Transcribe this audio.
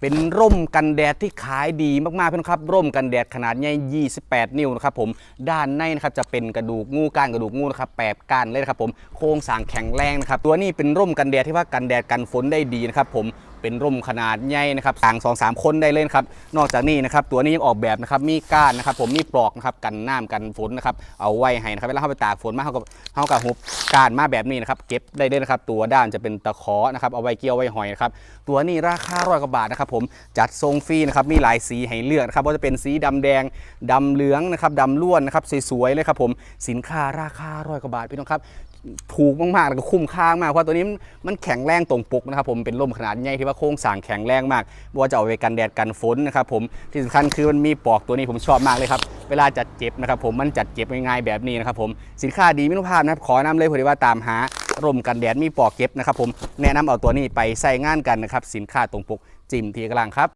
เป็นร่มกันแดดที่ขายดีมากๆเพื่อนครับ ร่มกันแดดขนาดใหญ่28 นิ้วนะครับผมด้านในนะครับจะเป็นกระดูกงูก้านกระดูกงูนะครับแปบก้านเลยนะครับผมโครงสร้างแข็งแรงนะครับตัวนี้เป็นร่มกันแดดที่ว่ากันแดดกันฝนได้ดีนะครับผม เป็นร่มขนาดใหญ่นะครับสางสองสามคนได้เลยนครับนอกจากนี้นะครับตัวนี้ยังออกแบบนะครับมีก้านนะครับผมมีปลอกนะครับกันน้ำกันฝนนะครับเอาไว้ให้นะครับเวลาเข้าไปตากฝนมาเขากับเขากับหุบก้านมาแบบนี้นะครับเก็บได้เลยนะครับตัวด้านจะเป็นตะขอนะครับเอาไว้เกี่ยวไว้หอยนะครับตัวนี้ราคาร้อยกว่าบาทนะครับผมจัดทรงฟรีนะครับมีหลายสีให้เลือกนะครับว่าจะเป็นสีดำแดงดำเหลืองนะครับดำล้วนนะครับสวยๆเลยครับผมสินค้าราคาร้อยกว่าบาทพี่น้องครับ ถูกมากๆแล้วก็คุ้มค่ามากเพราะตัวนี้มันแข็งแรงตรงปกนะครับผมเป็นร่มขนาดใหญ่ที่ว่าโครงสร้างแข็งแรงมากว่าจะเอาไว้กันแดดกันฝนนะครับผมที่สำคัญคือมันมีปลอกตัวนี้ผมชอบมากเลยครับเวลาจัดเจ็บนะครับผมมันจัดเจ็บง่ายๆแบบนี้นะครับผมสินค้าดีมิตรภาพนะครับขอแนะนำเลยเผื่อว่าตามหาร่มกันแดดมีปลอกเก็บนะครับผมแนะนำเอาตัวนี้ไปใส่งานกันนะครับสินค้าตรงปกจิ้มทีกลางครับ